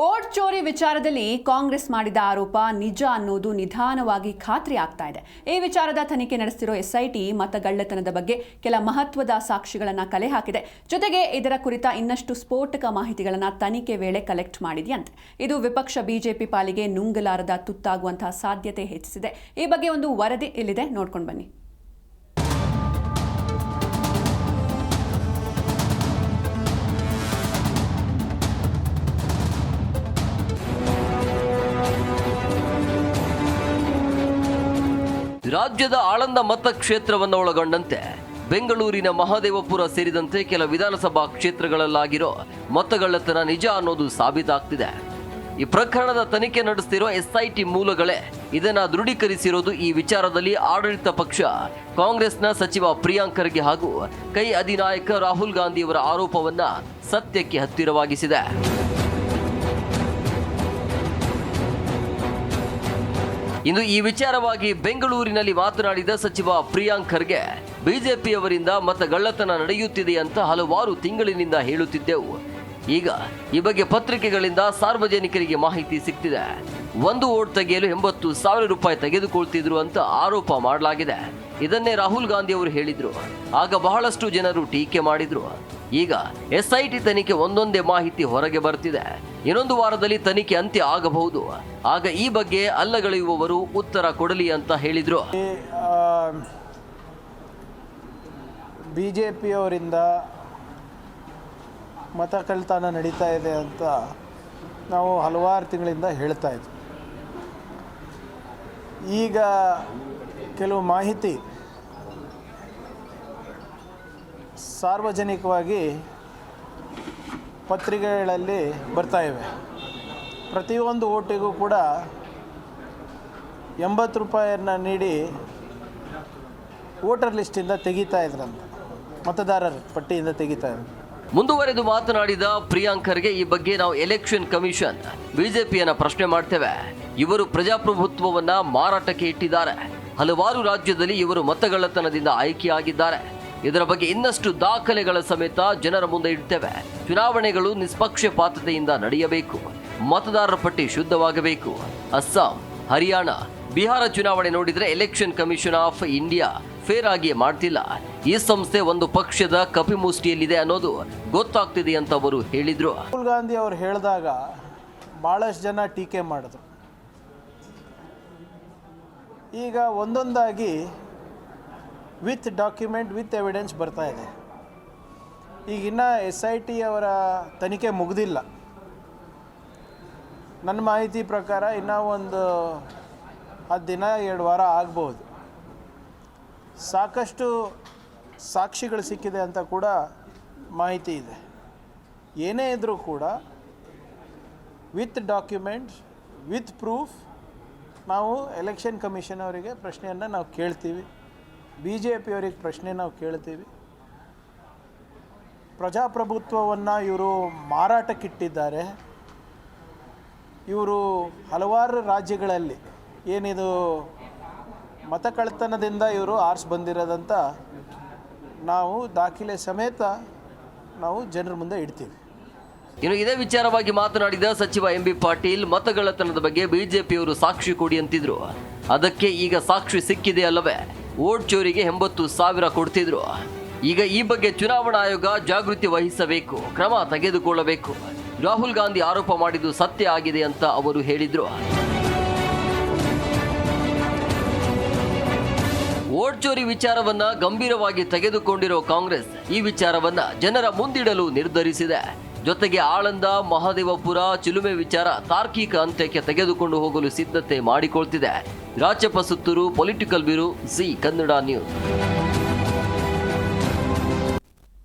Vote ಚೋರಿ ವಿಚಾರದಲ್ಲಿ ಕಾಂಗ್ರೆಸ್ ಮಾಡಿದ ಆರೋಪ ನಿಜ ಅನ್ನೋದು ನಿಧಾನವಾಗಿ ಖಾತ್ರಿ ಆಗ್ತಾ ಇದೆ. ಈ ವಿಚಾರದ ತನಿಖೆ ನಡೆಸಿರೋ ಎಸ್ಐಟಿ ಮತಗಳ್ಳತನದ ಬಗ್ಗೆ ಕೆಲ ಮಹತ್ವದ ಸಾಕ್ಷಿಗಳನ್ನ ಕಲೆ ಹಾಕಿದೆ. ಜೊತೆಗೆ ಇದರ ಕುರಿತ ಇನ್ನಷ್ಟು ಸ್ಫೋಟಕ ಮಾಹಿತಿಗಳನ್ನ ತನಿಖೆ ವೇಳೆ ಕಲೆಕ್ಟ್ ಮಾಡಿದೆಯಂತೆ. ಇದು ವಿಪಕ್ಷ ಬಿಜೆಪಿ ಪಾಲಿಗೆ ನುಂಗಲಾರದ ತುತ್ತಾಗುವಂತಹ ಸಾಧ್ಯತೆ ಹೆಚ್ಚಿಸಿದೆ. ಈ ಬಗ್ಗೆ ಒಂದು ವರದಿ ಇಲ್ಲಿದೆ ನೋಡ್ಕೊಂಡು ಬನ್ನಿ. ರಾಜ್ಯದ ಆಳಂದ ಮತಕ್ಷೇತ್ರವನ್ನು ಒಳಗೊಂಡಂತೆ ಬೆಂಗಳೂರಿನ ಮಹಾದೇವಪುರ ಸೇರಿದಂತೆ ಕೆಲ ವಿಧಾನಸಭಾ ಕ್ಷೇತ್ರಗಳಲ್ಲಾಗಿರೋ ಮತಗಳತನ ನಿಜ ಅನ್ನೋದು ಸಾಬೀತಾಗ್ತಿದೆ. ಈ ಪ್ರಕರಣದ ತನಿಖೆ ನಡೆಸ್ತಿರೋ ಎಸ್ಐಟಿ ಮೂಲಗಳೇ ಇದನ್ನ ದೃಢೀಕರಿಸಿರೋದು ಈ ವಿಚಾರದಲ್ಲಿ ಆಡಳಿತ ಪಕ್ಷ. ಕಾಂಗ್ರೆಸ್ನ ಸಚಿವ ಪ್ರಿಯಾಂಕ್ ಖರ್ಗೆ ಹಾಗೂ ಕೈ ಅಧಿನಾಯಕ ರಾಹುಲ್ ಗಾಂಧಿಯವರ ಆರೋಪವನ್ನ ಸತ್ಯಕ್ಕೆ ಹತ್ತಿರವಾಗಿಸಿದೆ. ಇಂದು ಈ ವಿಚಾರವಾಗಿ ಬೆಂಗಳೂರಿನಲ್ಲಿ ಮಾತನಾಡಿದ ಸಚಿವ ಪ್ರಿಯಾಂಕ್ ಖರ್ಗೆ, ಬಿಜೆಪಿಯವರಿಂದ ಮತಗಳ್ಳತನ ನಡೆಯುತ್ತಿದೆ ಅಂತ ಹಲವಾರು ತಿಂಗಳಿನಿಂದ ಹೇಳುತ್ತಿದ್ದೆವು. ಈಗ ಈ ಬಗ್ಗೆ ಪತ್ರಿಕೆಗಳಿಂದ ಸಾರ್ವಜನಿಕರಿಗೆ ಮಾಹಿತಿ ಸಿಗ್ತಿದೆ ಒಂದು ಓಟ್ ತೆಗೆಯಲು ಎಂಬತ್ತು ಸಾವಿರ ರೂಪಾಯಿ ತೆಗೆದುಕೊಳ್ತಿದ್ರು ಅಂತ ಆರೋಪ ಮಾಡಲಾಗಿದೆ. ಇದನ್ನೇ ರಾಹುಲ್ ಗಾಂಧಿ ಅವರು ಹೇಳಿದ್ರು. ಆಗ ಬಹಳಷ್ಟು ಜನರು ಟೀಕೆ ಮಾಡಿದ್ರು. ಈಗ ಎಸ್ಐಟಿ ತನಿಖೆ ಒಂದೊಂದೇ ಮಾಹಿತಿ ಹೊರಗೆ ಬರ್ತಿದೆ. ಇನ್ನೊಂದು ವಾರದಲ್ಲಿ ತನಿಖೆ ಅಂತ್ಯ ಆಗಬಹುದು. ಆಗ ಈ ಬಗ್ಗೆ ಅಲ್ಲಗಳೆಯುವವರು ಉತ್ತರ ಕೊಡಲಿ ಅಂತ ಹೇಳಿದ್ರು. ಬಿ ಜೆ ಪಿಯವರಿಂದ ಮತ ಕಳ್ತನ ನಡೀತಾ ಇದೆ ಅಂತ ನಾವು ಹಲವಾರು ತಿಂಗಳಿಂದ ಹೇಳ್ತಾ ಇದ್ವಿ. ಈಗ ಕೆಲವು ಮಾಹಿತಿ ಸಾರ್ವಜನಿಕವಾಗಿ ಪತ್ರಿಕೆಗಳಲ್ಲಿ ಬರ್ತಾ ಇವೆ. ಪ್ರತಿಯೊಂದು ಓಟಿಗೂ ಕೂಡ ಎಂಬತ್ತು ರೂಪಾಯಿಯನ್ನು ನೀಡಿ ವೋಟರ್ ಲಿಸ್ಟಿಂದ ತೆಗಿತಾ ಇದ್ರಂತ. ಮತದಾರರ ಪಟ್ಟಿಯಿಂದ ತೆಗಿತಾ ಇದ್ರು ಮುಂದುವರೆದು ಮಾತನಾಡಿದ ಪ್ರಿಯಾಂಕರ್ಗೆ ಈ ಬಗ್ಗೆ ನಾವು ಎಲೆಕ್ಷನ್ ಕಮಿಷನ್ ಬಿಜೆಪಿಯನ್ನ ಪ್ರಶ್ನೆ ಮಾಡ್ತೇವೆ. ಇವರು ಪ್ರಜಾಪ್ರಭುತ್ವವನ್ನ ಮಾರಾಟಕ್ಕೆ ಇಟ್ಟಿದ್ದಾರೆ. ಹಲವಾರು ರಾಜ್ಯದಲ್ಲಿ ಇವರು ಮತಗಳ್ಳತನದಿಂದ ಆಯ್ಕೆಯಾಗಿದ್ದಾರೆ. ಇದರ ಬಗ್ಗೆ ಇನ್ನಷ್ಟು ದಾಖಲೆಗಳ ಸಮೇತ ಜನರ ಮುಂದೆ ಇಡ್ತೇವೆ. ಚುನಾವಣೆಗಳು ನಿಷ್ಪಕ್ಷಪಾತತೆಯಿಂದ ನಡೆಯಬೇಕು. ಮತದಾರರ ಪಟ್ಟಿ ಶುದ್ಧವಾಗಬೇಕು. ಅಸ್ಸಾಂ, ಹರಿಯಾಣ, ಬಿಹಾರ ಚುನಾವಣೆ ನೋಡಿದ್ರೆ election commission of India fair ಆಗಿ ಮಾಡ್ತಿಲ್ಲ. ಈ ಸಂಸ್ಥೆ ಒಂದು ಪಕ್ಷದ ಕಪಿಮುಷ್ಟಿಯಲ್ಲಿದೆ ಅನ್ನೋದು ಗೊತ್ತಾಗ್ತಿದೆ ಅಂತ ಅವರು ಹೇಳಿದ್ರು. ರಾಹುಲ್ ಗಾಂಧಿ ಅವರು ಹೇಳಿದಾಗ ಭಾಳಷ್ಟು ಜನ ಟೀಕೆ ಮಾಡಿದ್ರು. ಈಗ ಒಂದೊಂದಾಗಿ ವಿತ್ ಡಾಕ್ಯುಮೆಂಟ್, ವಿತ್ ಎವಿಡೆನ್ಸ್ ಬರ್ತಾ ಇದೆ. ಈಗ ಇನ್ನ ಎಸ್ ಐ ಟಿ ಅವರ ತನಿಖೆ ಮುಗ್ದಿಲ್ಲ. ನನ್ನ ಮಾಹಿತಿ ಪ್ರಕಾರ ಇನ್ನೂ ಒಂದು ಹತ್ತು ದಿನ, ಎರಡು ವಾರ ಆಗ್ಬೋದು. ಸಾಕಷ್ಟು ಸಾಕ್ಷಿಗಳು ಸಿಕ್ಕಿದೆ ಅಂತ ಕೂಡ ಮಾಹಿತಿ ಇದೆ. ಏನೇ ಇದ್ದರೂ ಕೂಡ ವಿತ್ ಡಾಕ್ಯುಮೆಂಟ್ಸ್ ವಿತ್ ಪ್ರೂಫ್ ನಾವು ಎಲೆಕ್ಷನ್ ಕಮಿಷನ್ ಅವರಿಗೆ ಪ್ರಶ್ನೆಯನ್ನು ನಾವು ಕೇಳ್ತೀವಿ. ಬಿ ಜೆ ಪಿಯವರಿಗೆ ಪ್ರಶ್ನೆ ನಾವು ಕೇಳ್ತೀವಿ. ಪ್ರಜಾಪ್ರಭುತ್ವವನ್ನು ಇವರು ಮಾರಾಟಕ್ಕಿಟ್ಟಿದ್ದಾರೆ. ಇವರು ಹಲವಾರು ರಾಜ್ಯಗಳಲ್ಲಿ ಏನಿದು ಮತಕಳ್ತನದಿಂದ ಇವರು ಆರ್ಸ್ ಬಂದಿರೋದಂತ ನಾವು ದಾಖಲೆ ಸಮೇತ ನಾವು ಜನರ ಮುಂದೆ ಇಡ್ತೀವಿ. ಇನ್ನು ಇದೇ ವಿಚಾರವಾಗಿ ಮಾತನಾಡಿದ ಸಚಿವ ಎಂ ಬಿ ಪಾಟೀಲ್ ಮತಗಳತನದ ಬಗ್ಗೆ ಬಿಜೆಪಿಯವರು ಸಾಕ್ಷಿ ಕೊಡಿ ಅಂತಿದ್ರು. ಅದಕ್ಕೆ ಈಗ ಸಾಕ್ಷಿ ಸಿಕ್ಕಿದೆ ಅಲ್ಲವೇ? ಓಟ್ ಚೋರಿಗೆ ಎಂಬತ್ತು ಸಾವಿರ ಕೊಡ್ತಿದ್ರು. ಈಗ ಈ ಬಗ್ಗೆ ಚುನಾವಣಾ ಆಯೋಗ ಜಾಗೃತಿ ವಹಿಸಬೇಕು, ಕ್ರಮ ತೆಗೆದುಕೊಳ್ಳಬೇಕು. ರಾಹುಲ್ ಗಾಂಧಿ ಆರೋಪ ಮಾಡಿದ್ದು ಸತ್ಯ ಆಗಿದೆ ಅಂತ ಅವರು ಹೇಳಿದ್ರು. ವೋಟ್ ಚೋರಿ ವಿಚಾರವನ್ನ ಗಂಭೀರವಾಗಿ ತೆಗೆದುಕೊಂಡಿರೋ ಕಾಂಗ್ರೆಸ್ ಈ ವಿಚಾರವನ್ನ ಜನರ ಮುಂದಿಡಲು ನಿರ್ಧರಿಸಿದೆ. ಜೊತೆಗೆ ಆಳಂದ, ಮಹದೇವಪುರ, ಚಿಲುಮೆ ವಿಚಾರ ತಾರ್ಕಿಕ ಅಂತ್ಯಕ್ಕೆ ತೆಗೆದುಕೊಂಡು ಹೋಗಲು ಸಿದ್ಧತೆ ಮಾಡಿಕೊಳ್ತಿದೆ. Rachappa Suttur political bureau C Kannada news.